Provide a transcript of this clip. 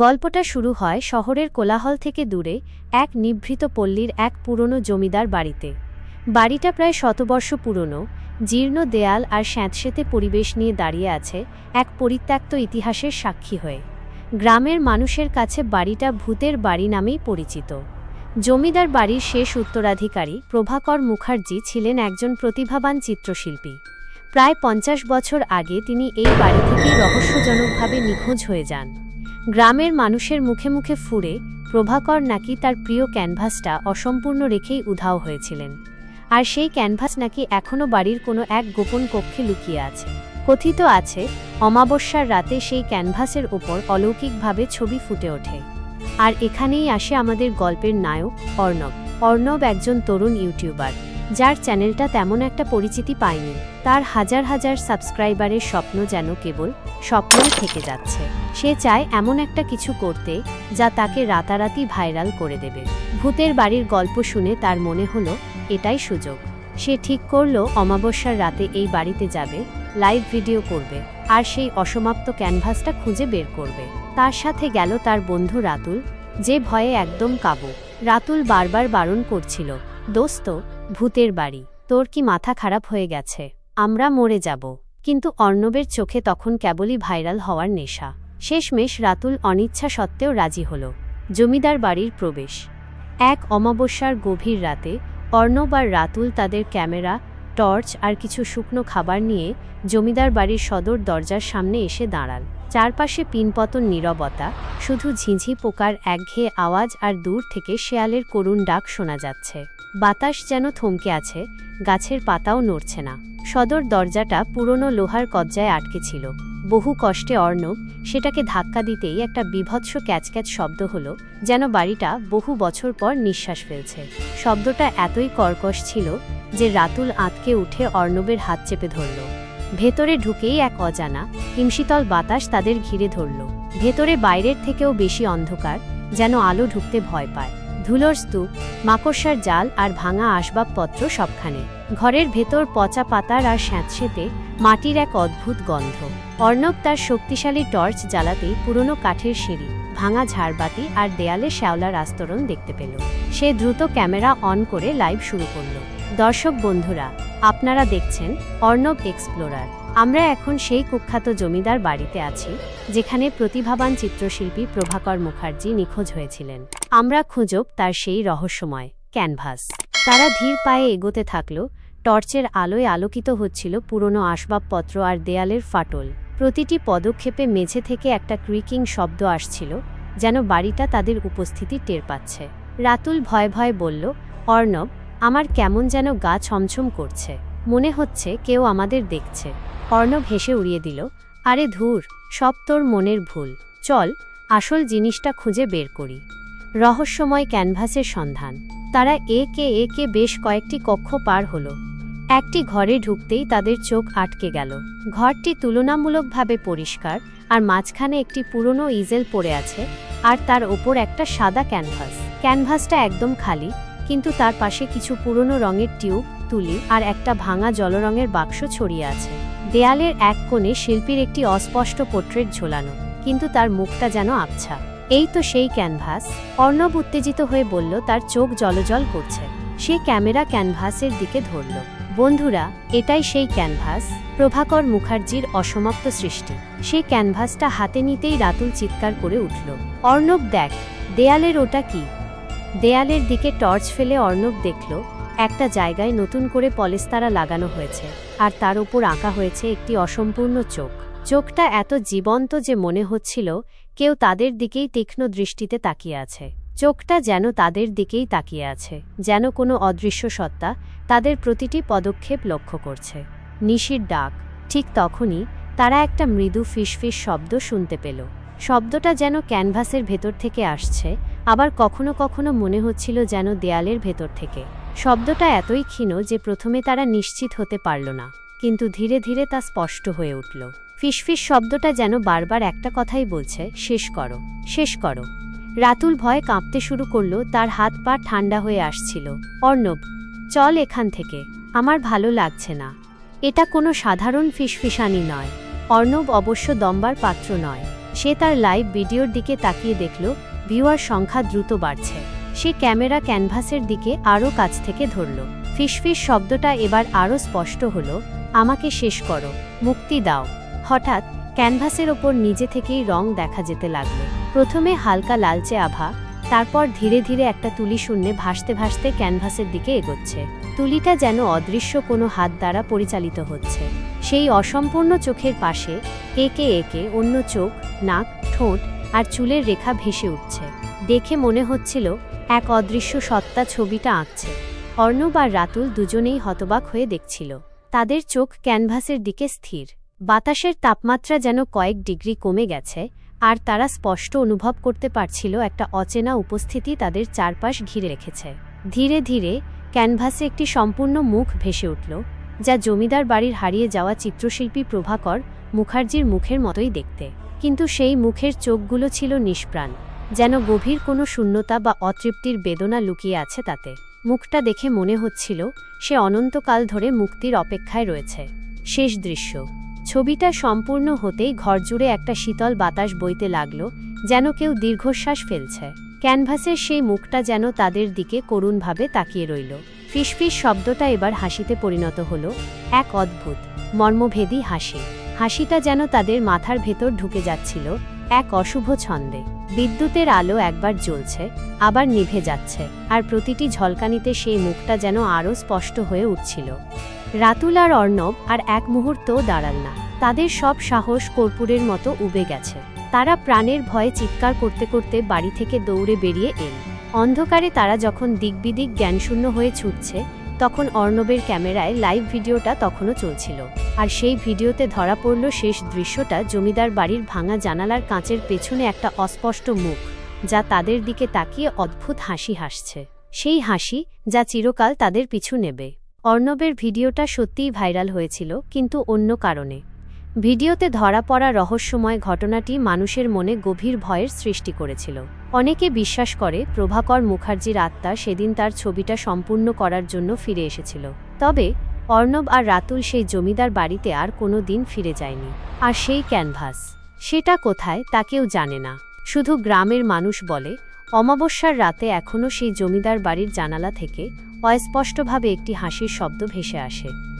গল্পটা শুরু হয় শহরের কোলাহল থেকে দূরে এক নিভৃত পল্লীর এক পুরনো জমিদার বাড়িতে। বাড়িটা প্রায় শতবর্ষ পুরনো, জীর্ণ দেয়াল আর স্যাঁতসেঁতে পরিবেশ নিয়ে দাঁড়িয়ে আছে এক পরিত্যক্ত ইতিহাসের সাক্ষী হয়ে। গ্রামের মানুষের কাছে বাড়িটা ভূতের বাড়ি নামেই পরিচিত। জমিদার বাড়ির শেষ উত্তরাধিকারী প্রভাকর মুখার্জি ছিলেন একজন প্রতিভাবান চিত্রশিল্পী। প্রায় পঞ্চাশ বছর আগে তিনি এই বাড়ি থেকেই রহস্যজনকভাবে নিখোঁজ হয়ে যান। গ্রামের মানুষের মুখে মুখে ফুরে প্রভাকর নাকি তার প্রিয় ক্যানভাসটা অসম্পূর্ণ রেখেই উধাও হয়েছিলেন। আর সেই ক্যানভাস নাকি এখনও বাড়ির কোনো এক গোপন কক্ষে লুকিয়ে আছে। কথিত আছে, অমাবস্যার রাতে সেই ক্যানভাসের ওপর অলৌকিকভাবে ছবি ফুটে ওঠে। আর এখানেই আসে আমাদের গল্পের নায়ক, অর্ণব। অর্ণব একজন তরুণ ইউটিউবার, যার চ্যানেলটা তেমন একটা পরিচিতি পায়নি। তার হাজার হাজার সাবস্ক্রাইবারের স্বপ্ন যেন কেবল স্বপ্নই থেকে যাচ্ছে। সে চায় এমন একটা কিছু করতে, যা তাকে রাতারাতি ভাইরাল করে দেবে। ভূতের বাড়ির গল্প শুনে তার মনে হলো, এটাই সুযোগ। সে ঠিক করল, অমাবস্যার রাতে এই বাড়িতে যাবে, লাইভ ভিডিও করবে, আর সেই অসমাপ্ত ক্যানভাসটা খুঁজে বের করবে। তার সাথে গেল তার বন্ধু রাতুল, যে ভয়ে একদম কাবু। রাতুল বারবার বারণ করছিল, দোস্ত, ভূতের বাড়ি, তোর কি মাথা খারাপ হয়ে গেছে? আমরা মরে যাব। কিন্তু অর্ণবের চোখে তখন কেবলই ভাইরাল হওয়ার নেশা। শেষমেশ রাতুল অনিচ্ছা সত্ত্বেও রাজি হল। জমিদার বাড়ির প্রবেশ। এক অমাবস্যার গভীর রাতে অর্ণব আর রাতুল তাদের ক্যামেরা, টর্চ আর কিছু শুকনো খাবার নিয়ে জমিদার বাড়ির সদর দরজার সামনে এসে দাঁড়াল চারপাশে পিনপতন নীরবতা, শুধু ঝিঁঝি পোকার একঘেয়ে আওয়াজ আর দূর থেকে শেয়ালের করুণ ডাক শোনা যাচ্ছে। বাতাস যেন থমকে আছে, গাছের পাতাও নড়ছে না। সদর দরজাটা পুরনো লোহার কজ্জায় আটকে ছিল। বহু কষ্টে অর্ণব সেটাকে ধাক্কা দিতেই একটা বিভৎস ক্যাচক্যাচ শব্দ হলো, যেন বাড়িটা বহু বছর পর নিঃশ্বাস ফেলছে। শব্দটা এতই কর্কশ ছিল যে রাতুল আঁতকে উঠে অর্ণবের হাত চেপে ধরল। ভেতরে ঢুকেই এক অজানা, হিমশীতল বাতাস তাদের ঘিরে ধরল। ভেতরে বাইরের থেকেও বেশি অন্ধকার, যেন আলো ঢুকতে ভয় পায়। ধুলোর স্তূপ, মাকড়সার জাল আর ভাঙা আসবাবপত্র সবখানে। ঘরের ভেতর পচা পাতার আর স্যাঁতসেঁতে মাটির এক অদ্ভুত গন্ধ। অর্ণব তার শক্তিশালী টর্চ জ্বালাতেই পুরনো কাঠের সিঁড়ি, ভাঙা ঝাড়বাতি আর দেয়ালে শ্যাওলার আস্তরণ দেখতে পেল। সে দ্রুত ক্যামেরা অন করে লাইভ শুরু করল। দর্শক বন্ধুরা, আপনারা দেখছেন অর্ণব এক্সপ্লোরার। আমরা এখন সেই কুখ্যাত জমিদার বাড়িতে আছি, যেখানে প্রতিভাবান চিত্রশিল্পী প্রভাকর মুখার্জি নিখোঁজ হয়েছিলেন। আমরা খুঁজব তার সেই রহস্যময় ক্যানভাস। তারা ধীর পায়ে এগোতে থাকল, টর্চের আলোয় আলোকিত হচ্ছিল পুরনো আসবাবপত্র আর দেয়ালের ফাটল। প্রতিটি পদক্ষেপে মেঝে থেকে একটা ক্রিকিং শব্দ আসছিল, যেন বাড়িটা তাদের উপস্থিতি টের পাচ্ছে। রাতুল ভয় ভয় বলল, অর্ণব, আমার কেমন যেন গা ছমছম করছে। মনে হচ্ছে কেউ আমাদের দেখছে। অর্ণব হেসে উড়িয়ে দিল, আরে ধুর, সব তোর মনের ভুল। চল, আসল জিনিসটা খুঁজে বের করি। রহস্যময় ক্যানভাসের সন্ধান। তারা একে একে বেশ কয়েকটি কক্ষ পার হলো। একটি ঘরে ঢুকতেই তাদের চোখ আটকে গেল। ঘরটি তুলনামূলকভাবে পরিষ্কার, আর মাঝখানে একটি পুরনো ইজেল পড়ে আছে, আর তার ওপর একটা সাদা ক্যানভাস। ক্যানভাসটা একদম খালি, কিন্তু তার পাশে কিছু পুরনো রঙের টিউব, তুলি, আর একটা ভাঙা জলরঙের বাক্স ছড়িয়ে আছে। দেয়ালের এক কোণে শিল্পীর একটি অস্পষ্ট পোর্ট্রেট ঝোলানো, কিন্তু তার মুখটা যেন আবছা। এই তো সেই ক্যানভাস, অর্ণব উত্তেজিত হয়ে বলল, তার চোখ জলজল করছে। সে ক্যামেরা ক্যানভাসের দিকে ধরল। বন্ধুরা, এটাই সেই ক্যানভাস, প্রভাকর মুখার্জির অসমাপ্ত সৃষ্টি। সেই ক্যানভাসটা হাতে নিতেই রাতুল চিৎকার করে উঠল। অর্ণব, দেখ, দেয়ালের ওটা কি? দেয়ালের দিকে টর্চ ফেলে অর্ণব দেখল, একটা জায়গায় নতুন করে পলেস্তারা লাগানো হয়েছে, আর তার উপর আঁকা হয়েছে একটি অসম্পূর্ণ চোখ। চোখটা এত জীবন্ত যে মনে হচ্ছিল কেউ তাদের দিকেই তীক্ষ্ণ দৃষ্টিতে তাকিয়ে আছে। চোখটা যেন তাদের দিকেই তাকিয়ে আছে, যেন কোনো অদৃশ্য সত্তা তাদের প্রতিটি পদক্ষেপ লক্ষ্য করছে। নিশির ডাক, ঠিক তখনই তারা একটা মৃদু ফিসফিস শব্দ শুনতে পেল। শব্দটা যেন ক্যানভাসের ভেতর থেকে আসছে, আবার কখনো কখনো মনে হচ্ছিল যেন দেয়ালের ভেতর থেকে। শব্দটা এতই ক্ষীণ যে প্রথমে তারা নিশ্চিত হতে পারল না, কিন্তু ধীরে ধীরে তা স্পষ্ট হয়ে উঠল। ফিসফিস শব্দটা যেন বারবার একটা কথাই বলছে, শেষ করো শেষ করো। রাতুল ভয় কাঁপতে শুরু করল, তার হাত পা ঠান্ডা হয়ে আসছিল। অর্ণব, চল এখান থেকে, আমার ভালো লাগছে না। এটা কোনো সাধারণ ফিসফিসানি নয়। অর্ণব অবশ্য দম্বার পাত্র নয়। সে তার লাইভ ভিডিওর দিকে তাকিয়ে দেখল, ভিউয়ার সংখ্যা দ্রুত বাড়ছে। সে ক্যামেরা ক্যানভাসের দিকে আরও কাছ থেকে ধরল। ফিসফিস শব্দটা এবার আরও স্পষ্ট হল, আমাকে শেষ করো, মুক্তি দাও। হঠাৎ ক্যানভাসের ওপর নিজে থেকেই রং দেখা যেতে লাগল। প্রথমে হালকা লালচে আভা, তারপর ধীরে ধীরে একটা তুলি শূন্যে ভাসতে ভাসতে ক্যানভাসের দিকে এগোচ্ছে। তুলিটা যেন অদৃশ্য কোনো হাত দ্বারা পরিচালিত হচ্ছে। সেই অসম্পূর্ণ চোখের পাশে একে একে অন্য চোখ, নাক, ঠোঁট আর চুলের রেখা ভেসে উঠছে। দেখে মনে হচ্ছিল এক অদৃশ্য সত্তা ছবিটা আঁকছে। অর্ণব আর রাতুল দুজনেই হতবাক হয়ে দেখছিল। তাদের চোখ ক্যানভাসের দিকে স্থির। বাতাসের তাপমাত্রা যেন কয়েক ডিগ্রি কমে গেছে, আর তারা স্পষ্ট অনুভব করতে পারছিল একটা অচেনা উপস্থিতি তাদের চারপাশ ঘিরে রেখেছে। ধীরে ধীরে, ক্যানভাসে একটি সম্পূর্ণ মুখ ভেসে উঠল, যা জমিদার বাড়ির হারিয়ে যাওয়া চিত্রশিল্পী প্রভাকর মুখার্জির মুখের মতোই দেখতে। কিন্তু সেই মুখের চোখগুলো ছিল নিষ্প্রাণ, যেন গভীর কোনো শূন্যতা বা অতৃপ্তির বেদনা লুকিয়ে আছে তাতে। মুখটা দেখে মনে হচ্ছিল, সে অনন্তকাল ধরে মুক্তির অপেক্ষায় রয়েছে। শেষ দৃশ্য। ছবিটা সম্পূর্ণ হতেই ঘরজুড়ে একটা শীতল বাতাস বইতে লাগল, যেন কেউ দীর্ঘশ্বাস ফেলছে। ক্যানভাসের সেই মুখটা যেন তাদের দিকে করুণভাবে তাকিয়ে রইল। ফিসফিস শব্দটা এবার হাসিতে পরিণত হল। এক অদ্ভুত, মর্মভেদী হাসি। হাসিটা যেন তাদের মাথার ভেতর ঢুকে যাচ্ছিল, এক অশুভ ছন্দে। বিদ্যুতের আলো একবার জ্বলছে, আবার নিভে যাচ্ছে, আর প্রতিটি ঝলকানিতে সেই মুখটা যেন আরও স্পষ্ট হয়ে উঠছিল। রাতুল আর অর্ণব আর এক মুহূর্তও দাঁড়াল না। তাদের সব সাহস কর্পূরের মতো উবে গেছে। তারা প্রাণের ভয়ে চিৎকার করতে করতে বাড়ি থেকে দৌড়ে বেরিয়ে এল। অন্ধকারে তারা যখন দিকবিদিক জ্ঞানশূন্য হয়ে ছুটছে তখন অর্ণবের ক্যামেরায় লাইভ ভিডিওটা তখনও চলছিল। আর সেই ভিডিওতে ধরা পড়ল শেষ দৃশ্যটা জমিদার বাড়ির ভাঙা জানালার কাঁচের পেছনে একটা অস্পষ্ট মুখ, যা তাদের দিকে তাকিয়ে অদ্ভুত হাসি হাসছে। সেই হাসি, যা চিরকাল তাদের পিছু নেবে। অর্ণবের ভিডিওটা সত্যিই ভাইরাল হয়েছিল, কিন্তু অন্য কারণে। ভিডিওতে ধরা পড়া রহস্যময় ঘটনাটি মানুষের মনে গভীর ভয়ের সৃষ্টি করেছিল। অনেকে বিশ্বাস করে প্রভাকর মুখার্জির আত্মা সেদিন তার ছবিটা সম্পূর্ণ করার জন্য ফিরে এসেছিল। তবে, অর্ণব আর রাতুল সেই জমিদার বাড়িতে আর কোনো দিন ফিরে যায়নি। আর সেই ক্যানভাস, সেটা কোথায় তা কেউ জানে না। শুধু গ্রামের মানুষ বলে, অমাবস্যার রাতে এখনও সেই জমিদার বাড়ির জানালা থেকে অস্পষ্টভাবে একটি হাসির শব্দ ভেসে আসে।